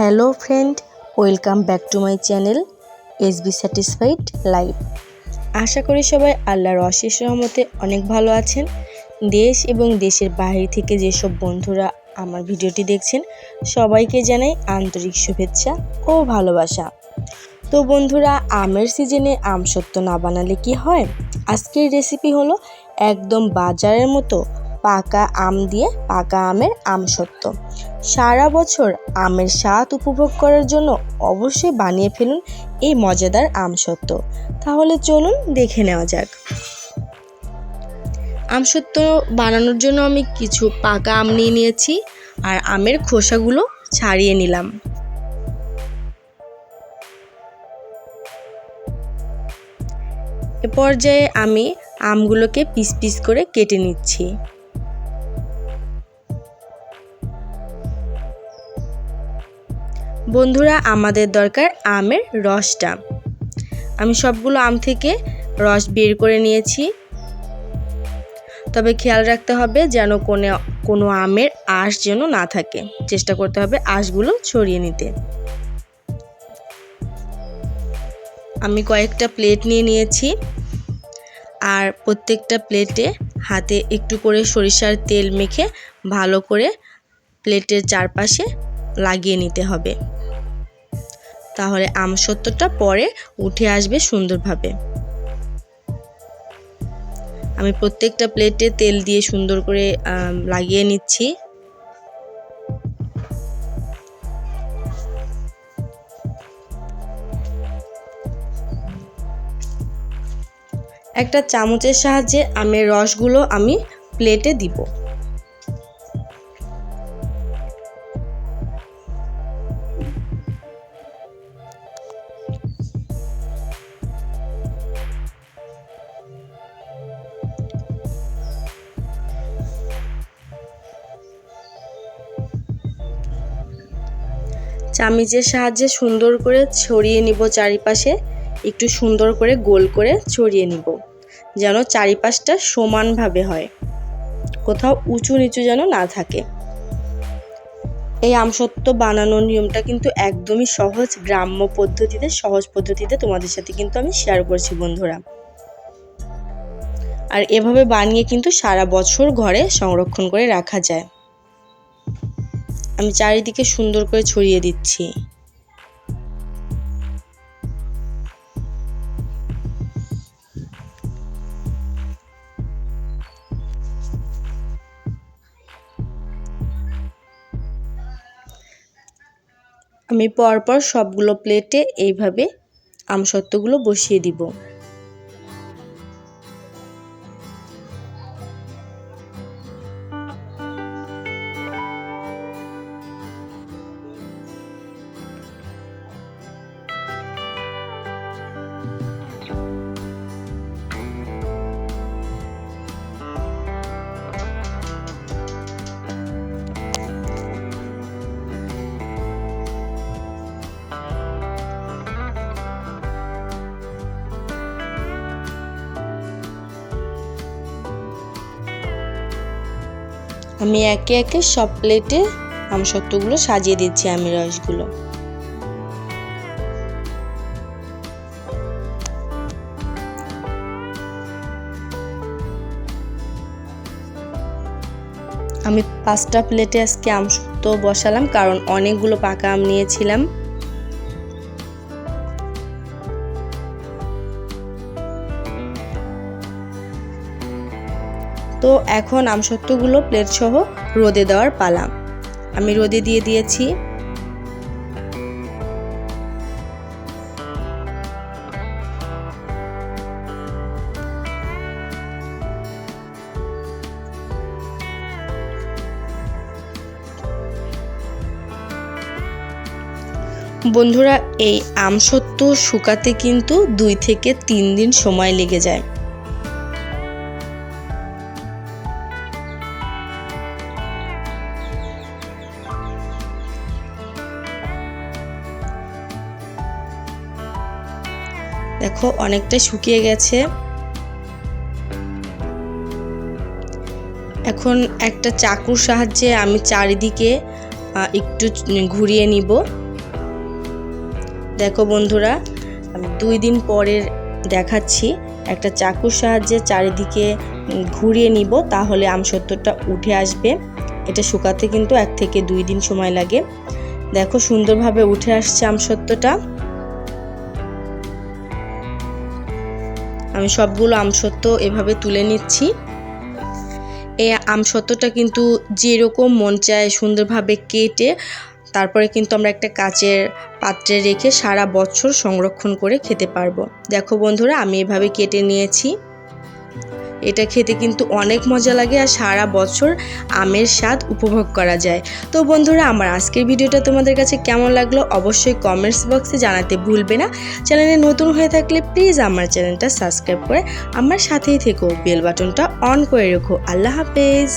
Hello friend, welcome back to my channel S B satisfied life. আশা করি সবাই আল্লাহর অশেষ রহমতে অনেক ভালো আছেন। দেশ এবং দেশের বাইরে থেকে যেসব বন্ধুরা আমার ভিডিওটি দেখছেন, সবাইকে জানাই আন্তরিক শুভেচ্ছা ও ভালোবাসা। তো বন্ধুরা, আমের সিজনে আম সত্য না বানালে কি হয়? আজকের রেসিপি হলো একদম বাজারের মতো পাকা আম দিয়ে পাকা আমের আমসত্ত্ব সারা বছর আমের স্বাদ উপভোগ করার জন্য অবশ্যই বানিয়ে ফেলুন এই মজাদার আমসত্ত্ব তাহলে চলুন দেখে নেওয়া যাক। আমসত্ত্ব বানানোর জন্য আমি কিছু পাকা আম নিয়ে নিয়েছি আর আমের খোসাগুলো ছাড়িয়ে নিলাম। এ পর্যায়ে আমি আমগুলোকে পিস পিস করে কেটে নিচ্ছি। বন্ধুরা, আমাদের দরকার আমের রসটা। আমি সবগুলো আম থেকে রস বের করে নিয়েছি। তবে খেয়াল রাখতে হবে যেন কোনো কোনো আমের আঁশ যেন না থাকে। চেষ্টা করতে হবে আঁশগুলো ছড়িয়ে নিতে। আমি কয়েকটা প্লেট নিয়ে নিয়েছি। আর প্রত্যেকটা প্লেটে হাতে একটু করে সরিষার তেল মেখে ভালো করে প্লেটের চারপাশে লাগিয়ে নিতে হবে। তাহলে আমসত্ত্বটা পরে উঠে আসবে সুন্দরভাবে। আমি প্রত্যেকটা প্লেটে তেল দিয়ে সুন্দর করে লাগিয়ে নিচ্ছি। একটা চামচের সাহায্যে আমের রসগুলো আমি প্লেটে দিব। চামিচের সাহায্যে সুন্দর করে ছড়িয়ে নিব চারিপাশে, একটু সুন্দর করে গোল করে ছড়িয়ে নিব, যেন চারিপাশটা সমানভাবে হয়, কোথাও উঁচু নিচু যেন না থাকে। এই আমসত্ত্ব বানানোর নিয়মটা কিন্তু একদমই সহজ, গ্রাম্য পদ্ধতিতে, সহজ পদ্ধতিতে তোমাদের সাথে কিন্তু আমি শেয়ার করছি বন্ধুরা। আর এভাবে বানিয়ে কিন্তু সারা বছর ঘরে সংরক্ষণ করে রাখা যায়। আমি চারিদিকে সুন্দর করে ছড়িয়ে দিচ্ছি। আমি পরপর সবগুলো প্লেটে এইভাবে আমসত্ত্বগুলো বসিয়ে দিব। আমি একে একে সব প্লেটে আমসত্ত্বগুলো সাজিয়ে দিচ্ছি আমি রসগুলো। আমি পাঁচটা প্লেটে আজকে আমসত্ত্ব বসালাম, কারণ অনেকগুলো পাকা আম নিয়েছিলাম। তো এখন আমসত্ত্বগুলো প্লেট সহ রোদে দেওয়ার পালা। আমি রোদে দিয়ে দিয়েছি। বন্ধুরা, এই আমসত্ত্ব শুকাতে কিন্তু দুই থেকে তিন দিন সময় লেগে যায়। দেখো, অনেকটা শুকিয়ে গেছে। এখন একটা চাকুর সাহায্যে আমি চারিদিকে একটু ঘুরিয়ে নিব। দেখো বন্ধুরা দুই দিন পরের দেখাচ্ছি। একটা চাকুর সাহায্যে চারিদিকে ঘুরিয়ে নিব, তাহলে আমসত্ত্বটা উঠে আসবে। এটা শুকাতে কিন্তু এক থেকে দুই দিন সময় লাগে। দেখো, সুন্দরভাবে উঠে আসছে আমসত্ত্বটা আমি সবগুলো আমসত্ত্ব এভাবে তুলে নিচ্ছি। এই আমসত্ত্বটা কিন্তু যেরকম মন চায় সুন্দরভাবে কেটে, তারপরে কিন্তু আমরা একটা কাচের পাত্রে রেখে সারা বছর সংরক্ষণ করে খেতে পারব। দেখো বন্ধুরা, আমি এভাবে কেটে নিয়েছি। এটা খেতে কিন্তু অনেক মজা লাগে আর সারা বছর আমের স্বাদ উপভোগ করা যায়। তো বন্ধুরা, আমার আজকের ভিডিওটা তোমাদের কাছে কেমন লাগল অবশ্যই কমেন্টস বক্সে জানাতে ভুলবে না। চ্যানেলে নতুন হয়ে থাকলে প্লিজ আমার চ্যানেলটা সাবস্ক্রাইব করে আমার সাথেই থেকো। বেল বাটনটা অন করে রেখো। আল্লাহ হাফেজ।